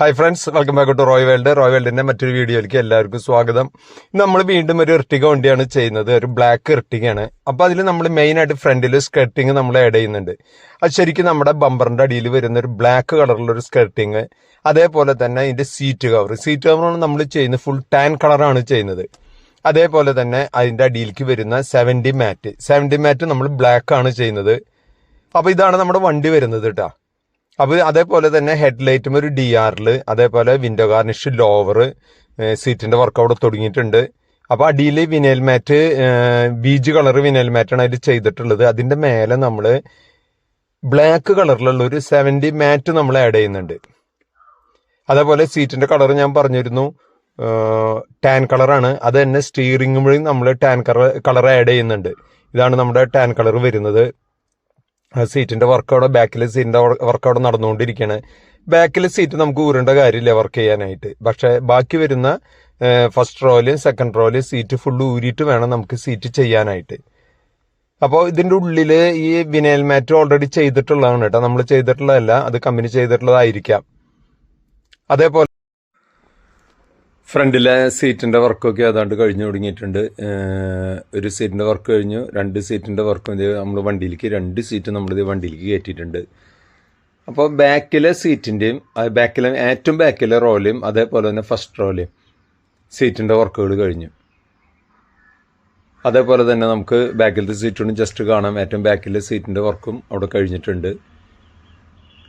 Hi friends welcome back to Roy world Roy വേൾഡിന്റെ മറ്റൊരു വീഡിയോയിലേക്ക് എല്ലാവർക്കും സ്വാഗതം. നമ്മൾ വീണ്ടും ഒരു ഇർട്ടിക വണ്ടിയാണ് ചെയ്യുന്നത്. ഒരു ബ്ലാക്ക് ഇർട്ടികയാണ് അപ്പോൾ അതിൽ നമ്മൾ മെയിൻ ആയിട്ട് ഫ്രണ്ടിൽ സ്കർട്ടിങ് നമ്മൾ ആഡ് ചെയ്യുന്നുണ്ട്. അത് ശരിക്കും നമ്മുടെ ബമ്പറിന്റെ അടിയിൽ വരുന്ന ഒരു ബ്ലാക്ക് കളറിലുള്ള ഒരു സ്കർട്ടിങ് അതേപോലെ തന്നെ ഇതിന്റെ സീറ്റ് കവർ സീറ്റ് കവറാണ് നമ്മൾ ചെയ്യുന്നത് ഫുൾ ടാൻ കളറാണ് ചെയ്യുന്നത്. അതേപോലെ തന്നെ അതിന്റെ അടിയിലേക്ക് വരുന്ന സെവന്റി മാറ്റ് സെവന്റി മാറ്റ് നമ്മൾ ബ്ലാക്ക് ആണ് ചെയ്യുന്നത്. അപ്പോൾ ഇതാണ് നമ്മുടെ വണ്ടി വരുന്നത് കേട്ടോ അപ്പൊ അതേപോലെ തന്നെ ഹെഡ് ഹെഡ്ലൈറ്റും ഒരു ഡി ആറിൽ അതേപോലെ വിൻഡോ ഗാർണിഷ് ലോവർ സീറ്റിന്റെ വർക്ക് അവിടെ തുടങ്ങിയിട്ടുണ്ട്. അപ്പൊ അടിയിൽ vinyl mat beige colour vinyl മാറ്റാണ് അതിൽ ചെയ്തിട്ടുള്ളത്. അതിന്റെ മേലെ നമ്മൾ ബ്ലാക്ക് കളറിലുള്ള ഒരു സെവന്റി മാറ്റ് നമ്മൾ ആഡ് ചെയ്യുന്നുണ്ട്. അതേപോലെ സീറ്റിന്റെ കളർ ഞാൻ പറഞ്ഞിരുന്നു ടാൻ കളറാണ് അത് തന്നെ സ്റ്റീറിംഗ് വഴി നമ്മൾ ടാൻ കളർ കളർ ആഡ് ചെയ്യുന്നുണ്ട്. ഇതാണ് നമ്മുടെ ടാൻ കളർ വരുന്നത്. സീറ്റിന്റെ വർക്ക് അവിടെ ബാക്കിലെ സീറ്റിന്റെ വർക്ക് അവിടെ നടന്നുകൊണ്ടിരിക്കുകയാണ് ബാക്കിലെ സീറ്റ് നമുക്ക് ഊരേണ്ട കാര്യമില്ല വർക്ക് ചെയ്യാനായിട്ട്. പക്ഷേ ബാക്കി വരുന്ന ഫസ്റ്റ് റോയിൽ സെക്കൻഡ് റോയിൽ സീറ്റ് ഫുള്ള് ഊരിയിട്ട് വേണം നമുക്ക് സീറ്റ് ചെയ്യാനായിട്ട്. അപ്പോൾ ഇതിന്റെ ഉള്ളിൽ ഈ വിനയൽ മാറ്റ് ഓൾറെഡി ചെയ്തിട്ടുള്ളതാണ് കേട്ടോ. നമ്മൾ ചെയ്തിട്ടുള്ളതല്ല അത് കമ്പനി ചെയ്തിട്ടുള്ളതായിരിക്കാം. അതേപോലെ ഫ്രണ്ടിലെ സീറ്റിന്റെ വർക്കൊക്കെ ഏതാണ്ട് കഴിഞ്ഞു തുടങ്ങിയിട്ടുണ്ട്. ഒരു സീറ്റിന്റെ വർക്ക് കഴിഞ്ഞു രണ്ട് സീറ്റിന്റെ വർക്കും നമ്മൾ വണ്ടിയിലേക്ക് രണ്ട് സീറ്റ് നമ്മളിത് വണ്ടിയിലേക്ക് കയറ്റിയിട്ടുണ്ട്. അപ്പോൾ ബാക്കിലെ സീറ്റിന്റെയും ബാക്കിലെ ഏറ്റവും ബാക്കിലെ റോയിലും അതേപോലെ തന്നെ ഫസ്റ്റ് റോലെയും സീറ്റിന്റെ വർക്കുകൾ കഴിഞ്ഞു. അതേപോലെ തന്നെ നമുക്ക് ബാക്കിലത്തെ സീറ്റും ജസ്റ്റ് കാണാം. ഏറ്റവും ബാക്കിലെ സീറ്റിന്റെ വർക്കും അവിടെ കഴിഞ്ഞിട്ടുണ്ട്.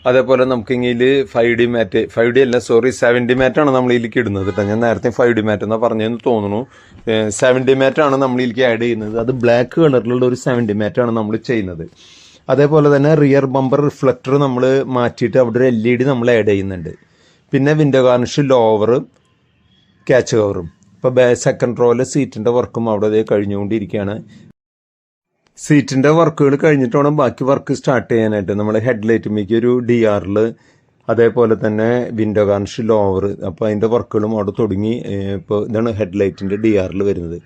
അതേപോലെ നമുക്ക് ഇങ്ങനെ five D mat five D അല്ല സോറി സെവൻ ഡി മാറ്റാണ് നമ്മൾ ഇതിലേക്ക് ഇടുന്നത് കേട്ടോ ഞാൻ നേരത്തെ ഫൈവ് ഡി മാറ്റ് എന്നാ പറഞ്ഞതെന്ന് തോന്നുന്നു. സെവൻ ഡി മാറ്റാണ് നമ്മൾ ഇതിലേക്ക് ആഡ് ചെയ്യുന്നത്. അത് ബ്ലാക്ക് കളറിലുള്ള ഒരു സെവൻ ഡി മാറ്റാണ് നമ്മൾ ചെയ്യുന്നത്. അതേപോലെ തന്നെ റിയർ ബമ്പർ റിഫ്ലക്ടർ നമ്മൾ മാറ്റിയിട്ട് അവിടെ ഒരു എൽ ഇ ഡി നമ്മൾ ആഡ് ചെയ്യുന്നുണ്ട്. പിന്നെ വിൻഡോ ഗാർണിഷ് ലോവറും ക്യാച്ച് കവറും ഇപ്പോൾ സെക്കൻഡ് റോയിലെ സീറ്റിന്റെ വർക്കും അവിടെ കഴിഞ്ഞുകൊണ്ടിരിക്കുകയാണ് സീറ്റിന്റെ വർക്കുകൾ കഴിഞ്ഞിട്ട് വേണം ബാക്കി വർക്ക് സ്റ്റാർട്ട് ചെയ്യാനായിട്ട്. നമ്മൾ ഹെഡ് ഹെഡ്ലൈറ്റുമ്മേക്ക് ഒരു ഡി ആറിൽ അതേപോലെ തന്നെ വിൻഡോ ഗാർണിഷ് ലോവർ അപ്പോൾ അതിന്റെ വർക്കുകളും അവിടെ തുടങ്ങി ഇപ്പോൾ ഇതാണ് ഹെഡ്ലൈറ്റിന്റെ ഡി ആറിൽ വരുന്നത്.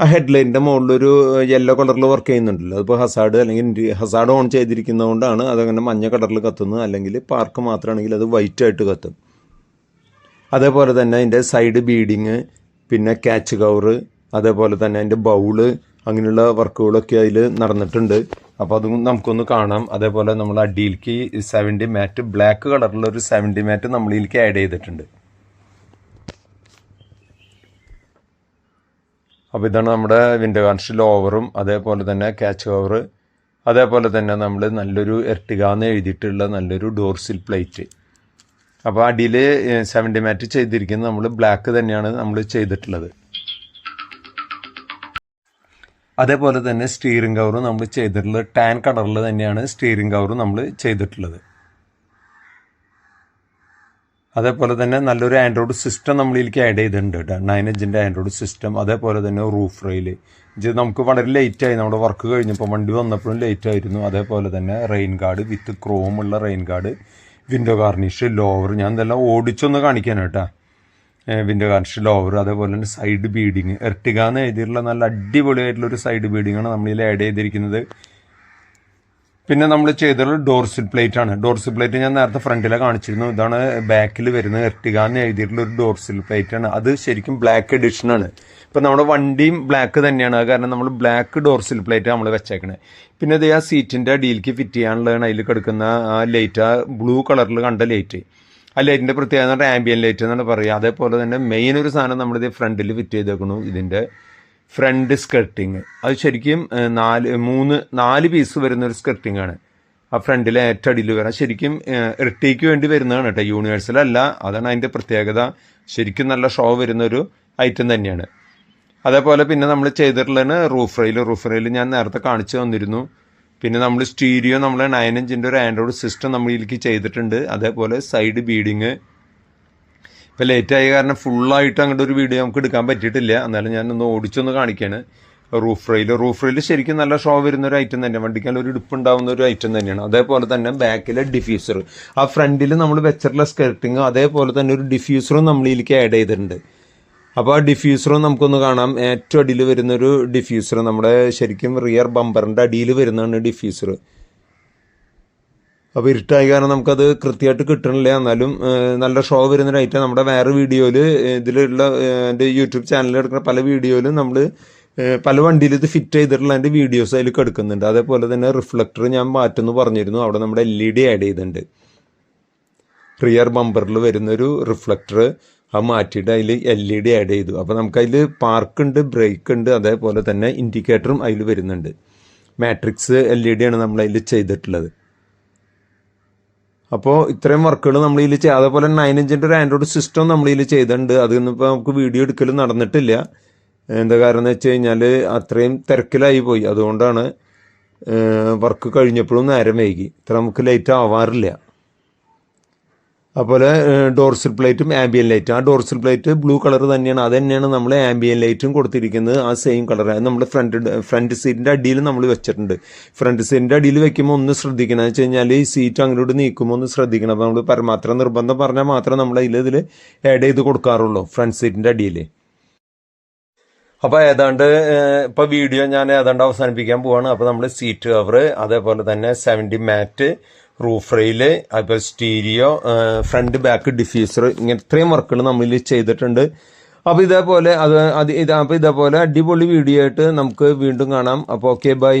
ആ ഹെഡ് ഹെഡ്ലൈറ്റിന്റെ മുകളിലൊരു യെല്ലോ കളറിൽ വർക്ക് ചെയ്യുന്നുണ്ടല്ലോ. അതിപ്പോൾ ഹസാഡ് അല്ലെങ്കിൽ ഹസാഡ് ഓൺ ചെയ്തിരിക്കുന്നതുകൊണ്ടാണ് അതങ്ങനെ മഞ്ഞ കളറിൽ കത്തുന്നത്. അല്ലെങ്കിൽ പാർക്ക് മാത്രമാണെങ്കിൽ അത് വൈറ്റ് ആയിട്ട് കത്തും. അതേപോലെ തന്നെ അതിന്റെ സൈഡ് ബീഡിങ് പിന്നെ ക്യാച്ച് കവറ് അതേപോലെ തന്നെ അതിന്റെ ബൗൾ അങ്ങനെയുള്ള വർക്കുകളൊക്കെ അതിൽ നടന്നിട്ടുണ്ട്. അപ്പോൾ അതും നമുക്കൊന്ന് കാണാം. അതേപോലെ നമ്മൾ അടിയിലേക്ക് സെവന്റി മാറ്റ് ബ്ലാക്ക് കളറിലുള്ള ഒരു സെവന്റി മാറ്റ് നമ്മളിലേക്ക് ആഡ് ചെയ്തിട്ടുണ്ട്. അപ്പോൾ ഇതാണ് നമ്മുടെ വിൻഡോ കാണിച്ച ലോവറും അതേപോലെ തന്നെ ക്യാച്ച് കവർ അതേപോലെ തന്നെ നമ്മൾ നല്ലൊരു എർട്ടികാന്ന് എഴുതിയിട്ടുള്ള നല്ലൊരു ഡോർസിൽ പ്ലേറ്റ് അപ്പോൾ അടിയിൽ സെവന്റി മാറ്റ് ചെയ്തിരിക്കുന്നത് നമ്മൾ ബ്ലാക്ക് തന്നെയാണ് നമ്മൾ ചെയ്തിട്ടുള്ളത്. അതേപോലെ തന്നെ സ്റ്റീറിംഗ് കവറും നമ്മൾ ചെയ്തിട്ടുള്ളത് ടാൻ കളറിൽ തന്നെയാണ് സ്റ്റീറിംഗ് കവറും നമ്മൾ ചെയ്തിട്ടുള്ളത്. അതേപോലെ തന്നെ നല്ലൊരു ആൻഡ്രോയിഡ് സിസ്റ്റം നമ്മളിലേക്ക് ആഡ് ചെയ്തിട്ടുണ്ട് കേട്ടോ. നയൻ ഇഞ്ചിന്റെ ആൻഡ്രോയിഡ് സിസ്റ്റം അതേപോലെ തന്നെ റൂഫ് റെയിൽ ഇത് നമുക്ക് വളരെ ലേറ്റായി നമ്മുടെ വർക്ക് കഴിഞ്ഞപ്പോൾ വണ്ടി വന്നപ്പോഴും ലേറ്റ് ആയിരുന്നു. അതേപോലെ തന്നെ റെയിൻ ഗാർഡ് വിത്ത് ക്രോം ഉള്ള rain guard window garnish lower ഞാൻ ഇതെല്ലാം ഓടിച്ചൊന്ന് കാണിക്കാനാണ് കേട്ടോ. വിൻഡോ ഗാർണിഷ് ലോവർ അതേപോലെ തന്നെ സൈഡ് ബീഡിങ് എർട്ടിക എന്ന് എഴുതിയിട്ടുള്ള നല്ല അടിപൊളിയായിട്ടുള്ള ഒരു സൈഡ് ബീഡിംഗ് ആണ് നമ്മളിതിൽ ആഡ് ചെയ്തിരിക്കുന്നത്. പിന്നെ നമ്മൾ ചെയ്തിട്ടുള്ള ഡോർസിൽ പ്ലേറ്റ് ആണ്. ഡോർസിൽ പ്ലേറ്റ് ഞാൻ നേരത്തെ ഫ്രണ്ടിലെ കാണിച്ചിരുന്നു. ഇതാണ് ബാക്കിൽ വരുന്ന എർട്ടിക എന്ന് എഴുതിയിട്ടുള്ള ഒരു ഡോർസിൽ പ്ലേറ്റ് ആണ്. അത് ശരിക്കും ബ്ലാക്ക് എഡിഷൻ ആണ്. ഇപ്പം നമ്മുടെ വണ്ടിയും ബ്ലാക്ക് തന്നെയാണ്. കാരണം നമ്മൾ ബ്ലാക്ക് ഡോർസിൽ പ്ലേറ്റ് നമ്മൾ വെച്ചേക്കണേ. പിന്നെ ഇത് ആ സീറ്റിന്റെ അടിയിലേക്ക് ഫിറ്റ് ചെയ്യാനുള്ളതാണ് അതിൽ കിടക്കുന്ന ആ ലൈറ്റ് ആ ബ്ലൂ കളറിൽ കണ്ട ലൈറ്റ് ആ ലൈറ്റിന്റെ പ്രത്യേകത എന്ന് പറഞ്ഞാൽ ആംബിയൻ ലൈറ്റ് എന്നാണ് പറയുക. അതേപോലെ തന്നെ മെയിൻ ഒരു സാധനം നമ്മളിത് ഫ്രണ്ടിൽ ഫിറ്റ് ചെയ്തേക്കണു. ഇതിന്റെ ഫ്രണ്ട് സ്കർട്ടിങ് അത് ശരിക്കും നാല് മൂന്ന് നാല് പീസ് വരുന്ന ഒരു സ്കർട്ടിങ് ആണ്. ആ ഫ്രണ്ടിലെ ഏറ്റടിയിൽ വരാം. ശരിക്കും ഇരട്ടിക്ക് വേണ്ടി വരുന്നതാണ് കേട്ടോ. യൂണിവേഴ്സൽ അല്ല. അതാണ് അതിന്റെ പ്രത്യേകത. ശരിക്കും നല്ല ഷോ വരുന്ന ഒരു ഐറ്റം തന്നെയാണ്. അതേപോലെ പിന്നെ നമ്മൾ ചെയ്തിട്ടുള്ളതാണ് റൂഫ് റെയിൽ റൂഫ് റെയിൽ ഞാൻ നേരത്തെ കാണിച്ചു തന്നിരുന്നു. പിന്നെ നമ്മൾ സ്റ്റീരിയോ നമ്മൾ നയൻ ഇഞ്ചിന്റെ ഒരു ആൻഡ്രോയിഡ് സിസ്റ്റം നമ്മളിലേക്ക് ചെയ്തിട്ടുണ്ട്. അതേപോലെ സൈഡ് ബീഡിങ് ഇപ്പോൾ ലേറ്റ് ആയ കാരണം ഫുള്ളായിട്ട് അങ്ങോട്ട് ഒരു വീഡിയോ നമുക്ക് എടുക്കാൻ പറ്റിയിട്ടില്ല. എന്നാലും ഞാനൊന്ന് ഓടിച്ചൊന്ന് കാണിക്കാണ്. റൂഫ് റെയിൽ റൂഫ് റെയിൽ ശരിക്കും നല്ല ഷോ വരുന്ന ഒരു ഐറ്റം തന്നെയാണ്. വണ്ടിക്കാൻ ഒരു ഇടുപ്പ് ഉണ്ടാവുന്ന ഒരു ഐറ്റം തന്നെയാണ്. അതേപോലെ തന്നെ ബാക്കിലെ ഡിഫ്യൂസർ ആ ഫ്രണ്ടിൽ നമ്മൾ വെച്ചിട്ടുള്ള സ്കർട്ടിങ് അതേപോലെ തന്നെ ഒരു ഡിഫ്യൂസറും നമ്മളിലേക്ക് ആഡ് ചെയ്തിട്ടുണ്ട്. അപ്പോൾ ആ ഡിഫ്യൂസറും നമുക്കൊന്ന് കാണാം. ഏറ്റവും അടിയിൽ വരുന്നൊരു ഡിഫ്യൂസർ നമ്മുടെ ശരിക്കും റിയർ ബമ്പറിന്റെ അടിയിൽ വരുന്നതാണ് ഡിഫ്യൂസർ അപ്പോൾ ഇരുട്ടായി കാരണം നമുക്കത് കൃത്യമായിട്ട് കിട്ടണില്ല. എന്നാലും നല്ല ഷോ വരുന്ന നമ്മുടെ വേറെ വീഡിയോയിൽ ഇതിലുള്ള എന്റെ യൂട്യൂബ് ചാനലിൽ എടുക്കുന്ന പല വീഡിയോയിലും നമ്മൾ പല വണ്ടിയിൽ ഇത് ഫിറ്റ് ചെയ്തിട്ടുള്ള എന്റെ വീഡിയോസ് അതിൽ കിടക്കുന്നുണ്ട്. അതേപോലെ തന്നെ റിഫ്ലക്ടർ ഞാൻ മാറ്റുമെന്ന് പറഞ്ഞിരുന്നു. അവിടെ നമ്മുടെ എൽ ഇ ഡി ആഡ് ചെയ്തിട്ടുണ്ട്. റിയർ ബമ്പറിൽ വരുന്നൊരു റിഫ്ലക്ടർ അത് മാറ്റിയിട്ട് അതിൽ എൽ ഇ ഡി ആഡ് ചെയ്തു. അപ്പോൾ നമുക്കതിൽ പാർക്ക് ഉണ്ട് ബ്രേക്ക് ഉണ്ട് അതേപോലെ തന്നെ ഇൻഡിക്കേറ്ററും അതിൽ വരുന്നുണ്ട്. മാട്രിക്സ് എൽ ഇ ഡി ആണ് നമ്മൾ അതിൽ ചെയ്തിട്ടുള്ളത്. അപ്പോൾ ഇത്രയും വർക്കുകൾ നമ്മൾ ഇതിൽ ചെയ്യുക അതേപോലെ നയൻ ഇഞ്ചിന്റെ ഒരു ആൻഡ്രോയിഡ് സിസ്റ്റം നമ്മൾ ഇതിൽ ചെയ്തിട്ടുണ്ട്. അതിൽ നിന്നിപ്പോൾ നമുക്ക് വീഡിയോ എടുക്കൽ നടന്നിട്ടില്ല. എന്താ കാരണം എന്ന് വെച്ച് കഴിഞ്ഞാൽ അത്രയും തിരക്കിലായി പോയി. അതുകൊണ്ടാണ് വർക്ക് കഴിഞ്ഞപ്പോഴും നേരം വൈകി. ഇത്ര നമുക്ക് ലേറ്റ് ആവാറില്ല. അതുപോലെ ഡോർസിൽ പ്ലേറ്റും ആംബിയൻ ലൈറ്റും. ആ ഡോർസിൽ പ്ലേറ്റ് ബ്ലൂ കളർ തന്നെയാണ്. അത് തന്നെയാണ് നമ്മൾ ആംബിയൻ ലൈറ്റും കൊടുത്തിരിക്കുന്നത്. ആ സെയിം കളർ അത് നമ്മുടെ ഫ്രണ്ട് ഫ്രണ്ട് സീറ്റിന്റെ അടിയിൽ നമ്മൾ വെച്ചിട്ടുണ്ട്. ഫ്രണ്ട് സീറ്റിന്റെ അടിയിൽ വെക്കുമ്പോൾ ഒന്ന് ശ്രദ്ധിക്കണം. എന്ന് വെച്ച് കഴിഞ്ഞാൽ ഈ സീറ്റ് അങ്ങോട്ട് നീക്കുമ്പോൾ ഒന്ന് ശ്രദ്ധിക്കണം. അപ്പോൾ നമ്മൾ പരമാത്രം നിർബന്ധം പറഞ്ഞാൽ മാത്രം നമ്മൾ അതിൽ ഇതിൽ ആഡ് ചെയ്ത് കൊടുക്കാറുള്ളൂ ഫ്രണ്ട് സീറ്റിന്റെ അടിയിൽ അപ്പോൾ ഏതാണ്ട് ഇപ്പോൾ ഇപ്പൊ വീഡിയോ ഞാൻ ഏതാണ്ട് അവസാനിപ്പിക്കാൻ പോവാണ്. അപ്പോൾ നമ്മൾ സീറ്റ് കവർ അതേപോലെ തന്നെ സെവന്റി മാറ്റ് റൂഫ് റെയിൽ അതുപോലെ സ്റ്റീരിയോ ഫ്രണ്ട് ബാക്ക് ഡിഫ്യൂസർ ഇങ്ങനെ ഇത്രയും വർക്കുകൾ നമ്മൾ ചെയ്തിട്ടുണ്ട്. അപ്പോൾ ഇതേപോലെ അത് അത് ഇത് അപ്പോൾ ഇതേപോലെ അടിപൊളി വീഡിയോ ആയിട്ട് നമുക്ക് വീണ്ടും കാണാം. അപ്പോൾ ഓക്കെ ബൈ